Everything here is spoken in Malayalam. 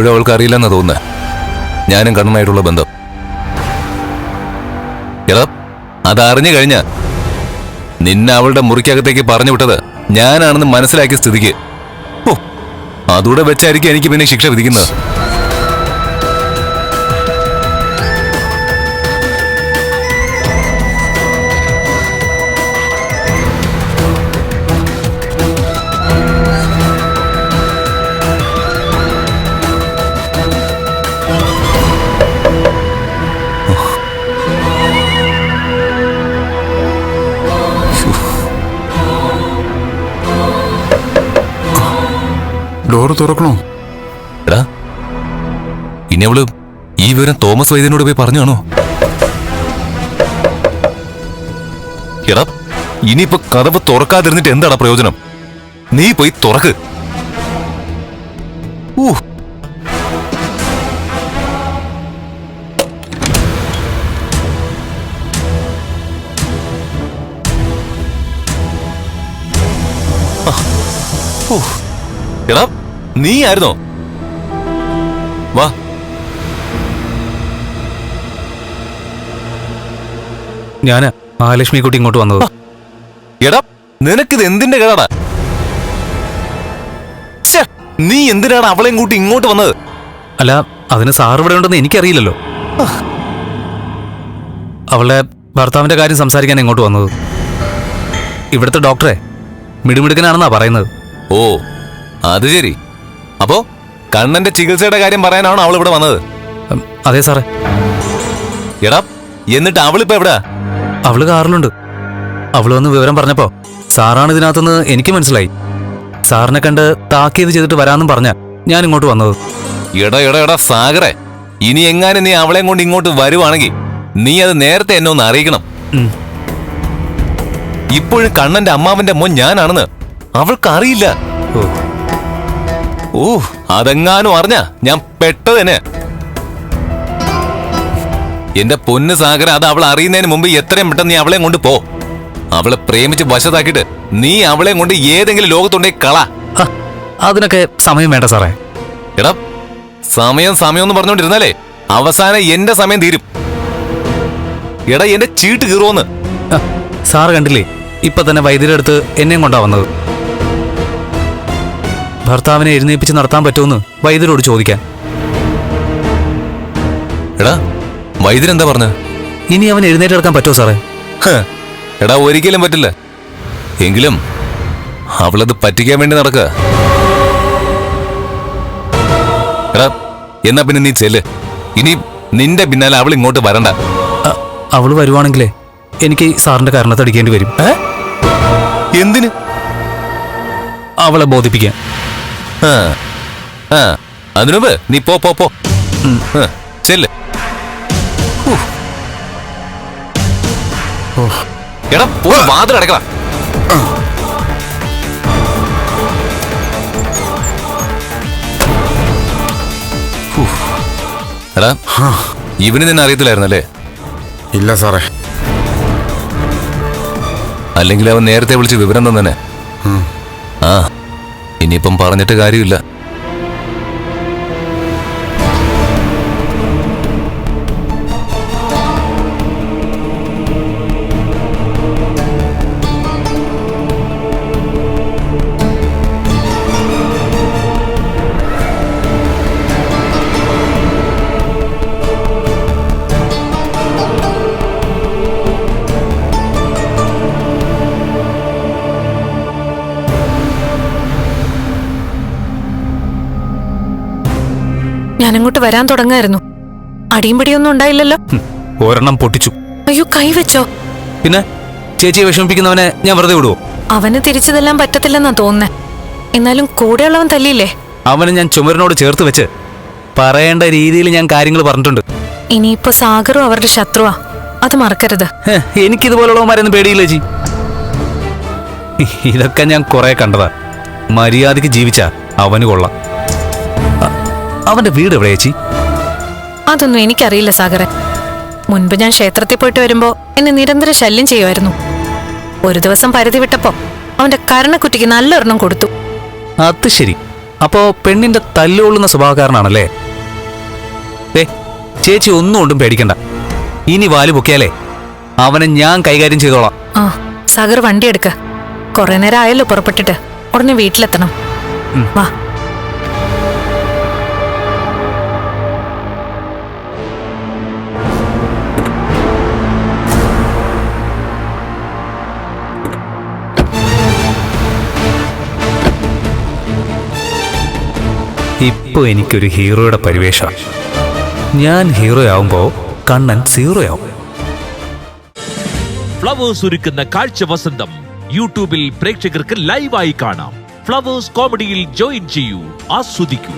ഇപ്പോഴും അവൾക്ക് അറിയില്ലെന്ന് തോന്നുന്നത് ഞാനും കണ്ണനായിട്ടുള്ള ബന്ധം. എടാ അതറിഞ്ഞു കഴിഞ്ഞ നിന്നെ അവളുടെ മുറിക്കകത്തേക്ക് പറഞ്ഞു വിട്ടത് ഞാനാണെന്ന് മനസ്സിലാക്കിയ സ്ഥിതിക്ക്. ഓ അതുകൂടെ വെച്ചായിരിക്കും എനിക്ക് പിന്നെ ശിക്ഷ വിധിക്കുന്നത്. ഡോറ് തുറക്കണോ? എടാ ഇനി അവൾ ഈ വിവരം തോമസ് വൈദ്യനോട് പോയി പറഞ്ഞാണോ എടാ ഇനിയിപ്പോ കഥവ് തുറക്കാതിരുന്നിട്ട് എന്താടാ പ്രയോജനം? നീ പോയി തുറക്ക്. ഊ. ആ. ഊ. എടാ നീ ആയിരുന്നോ വാ. ഞാൻ മഹാലക്ഷ്മി കുട്ടി ഇങ്ങോട്ട് വന്നത്. എടാ നിനക്കിത് എന്തിന്റെ കേടാടാ? നീ എന്തിനാണ് അവളെയും കൂട്ടി ഇങ്ങോട്ട് വന്നത്? അല്ല അതിന് സാർ ഇവിടെ ഉണ്ടെന്ന് എനിക്കറിയില്ലല്ലോ. അവളെ ഭർത്താവിന്റെ കാര്യം സംസാരിക്കാൻ ഇങ്ങോട്ട് വന്നത്. ഇവിടുത്തെ ഡോക്ടറെ മിടുമിടുക്കനാണെന്നാ പറയുന്നത്. ഓ അത് ശരി. അപ്പോ കണ്ണന്റെ ചികിത്സയുടെ കാര്യം പറയാനാണ് അവൾ ഇവിടെ വന്നത്? അതെ സാറേ. എടാ എന്നിട്ട് അവളിപ്പോ എവിടാ? അവൾ കാറിലുണ്ട്. അവൾ വന്ന് വിവരം പറഞ്ഞപ്പോ സാറാണ് ഇതിനകത്തുനിന്ന് എനിക്ക് മനസ്സിലായി. സാറിനെ കണ്ട് താക്കീത് ചെയ്തിട്ട് വരാമെന്നും പറഞ്ഞ ഞാൻ ഇങ്ങോട്ട് വന്നത്. എടാ എടാ എടാ സാഗറെ ഇനി എങ്ങാനും നീ അവളെയും കൊണ്ട് ഇങ്ങോട്ട് വരുവാണെങ്കിൽ നീ അത് നേരത്തെ എന്നെ ഒന്ന് അറിയിക്കണം. ഇപ്പോഴും കണ്ണന്റെ അമ്മാവന്റെ മോൻ ഞാനാണെന്ന് അവൾക്കറിയില്ല. ഓ. ഓ അതെങ്ങാനും അറിഞ്ഞ ഞാൻ പെട്ടത് തന്നെ. എന്റെ പൊന്ന് സാഗര അത് അവൾ അറിയുന്നതിന് മുമ്പ് എത്രയും പെട്ടെന്ന് നീ അവളെ കൊണ്ട് പോ. അവളെ പ്രേമിച്ച് വശത്താക്കിയിട്ട് നീ അവളെ കൊണ്ട് ഏതെങ്കിലും ലോകത്തുണ്ടേ കള. അതിനൊക്കെ സമയം വേണ്ട സാറേ. എടാ സമയം സമയം എന്ന് പറഞ്ഞോണ്ടിരുന്നാലേ അവസാനം എന്റെ സമയം തീരും. എടാ എന്റെ ചീട്ട് കീറുവോന്ന്. ഹ, സാറ് കണ്ടില്ലേ ഇപ്പൊ തന്നെ വൈദ്യുതി അടുത്ത് എന്നെയും കൊണ്ടാ വന്നത്. ഭർത്താവിനെ എഴുന്നേപ്പിച്ച് നടത്താൻ പറ്റുമെന്ന് വൈദ്യരോട് ചോദിക്കാൻ. എടാ വൈദ്യൻ എന്താ പറഞ്ഞ? ഇനി അവൻ എഴുന്നേറ്റെടുക്കാൻ പറ്റുമോ സാറേ? എടാ ഒരിക്കലും പറ്റില്ല. എങ്കിലും അവളത് പറ്റിക്കാൻ വേണ്ടി നടക്കുക എടാ എന്നാ പിന്നെ നീ ചെല്ല്. ഇനി നിന്റെ പിന്നാലെ അവൾ ഇങ്ങോട്ട് വരണ്ട. അവൾ അവൾ വരുവാണെങ്കിലേ എനിക്ക് സാറിന്റെ കാരണത്തടിക്കേണ്ടി വരും? എന്തിന്? അവളെ ബോധിപ്പിക്കാൻ. ആ ആ അതിനുമ്പ് നീ പോ പോ പോ. ചെല്ല്. എടാ പോ വാതിൽ അടക്കണം എടാ ഇവന് നിന്നെ അറിയത്തില്ലായിരുന്നല്ലേ? ഇല്ല സാറേ. അല്ലെങ്കിൽ അവൻ നേരത്തെ വിളിച്ച് വിവരം തന്നെ ആ. ഇനിയിപ്പം പറഞ്ഞിട്ട് കാര്യമില്ല. ഞാനങ്ങോട്ട് വരാൻ തുടങ്ങായിരുന്നു. അടിയും പിടിയൊന്നും ഉണ്ടായില്ലല്ലോ ഒരെണ്ണം പൊട്ടിച്ചു. അയ്യോ കൈവച്ചോ? പിന്നെ ചേച്ചിയെ വിഷമിപ്പിക്കുന്നവനെ ഞാൻ വെറുതെ വിടുവോ? അവന് തിരിച്ചതെല്ലാം പറ്റത്തില്ലെന്നാ തോന്നുന്നേ. എന്നാലും കൂടെയുള്ളവൻ തല്ലിയില്ലേ? അവനെ ഞാൻ ചുമരിനോട് ചേർത്ത് വെച്ച് പറയേണ്ട രീതിയിൽ ഞാൻ കാര്യങ്ങൾ പറഞ്ഞിട്ടുണ്ട്. ഇനിയിപ്പോ സാഗറും അവരുടെ ശത്രുവാ. അത് മറക്കരുത്. എനിക്കിതുപോലുള്ളവന്മാരൊന്നും പേടിയില്ല ചേച്ചി? ഇതൊക്കെ ഞാൻ കുറെ കണ്ടതാ. മര്യാദയ്ക്ക് ജീവിച്ച അവന് കൊള്ളാം. അവന്റെ വീട് എവിടെ ചേച്ചി? അതൊന്നും എനിക്കറിയില്ല സാഗറെ. മുൻപ് ഞാൻ ക്ഷേത്രത്തിൽ പോയിട്ട് വരുമ്പോ എന്നെ നിരന്തരം ശല്യം ചെയ്യുമായിരുന്നു. ഒരു ദിവസം പരിധി വിട്ടപ്പോ അവന്റെ കരണക്കുറ്റിക്ക് നല്ലൊരെണ്ണം കൊടുത്തു. അത് ശരി. അപ്പോ പെണ്ണിന്റെ തല്ലുകൊള്ളുന്ന സ്വഭാവക്കാരനാണല്ലേ? ദേ ചേച്ചി ഒന്നും കൊണ്ടും പേടിക്കണ്ട. ഇനി വാൽ പൊക്കിയാലേ അവനെ ഞാൻ കൈകാര്യം ചെയ്തോളാം. ആ സാഗർ വണ്ടി എടുക്ക. കുറെ നേരം ആയല്ലോ പുറപ്പെട്ടിട്ട്. ഉടനെ വീട്ടിലെത്തണം. വാ. ഇപ്പൊ എനിക്കൊരു ഹീറോയുടെ പരിവേഷ. ഞാൻ ഹീറോ ആവുമ്പോൾ കണ്ണൻ സീറോ ആവും ഫ്ലവേഴ്സ് ഒരുക്കുന്ന കാഴ്ച വസന്തം യൂട്യൂബിൽ പ്രേക്ഷകർക്ക് ലൈവായി കാണാം. ഫ്ലവേഴ്സ് കോമഡിയിൽ ജോയിൻ ചെയ്യൂ ആസ്വദിക്കൂ.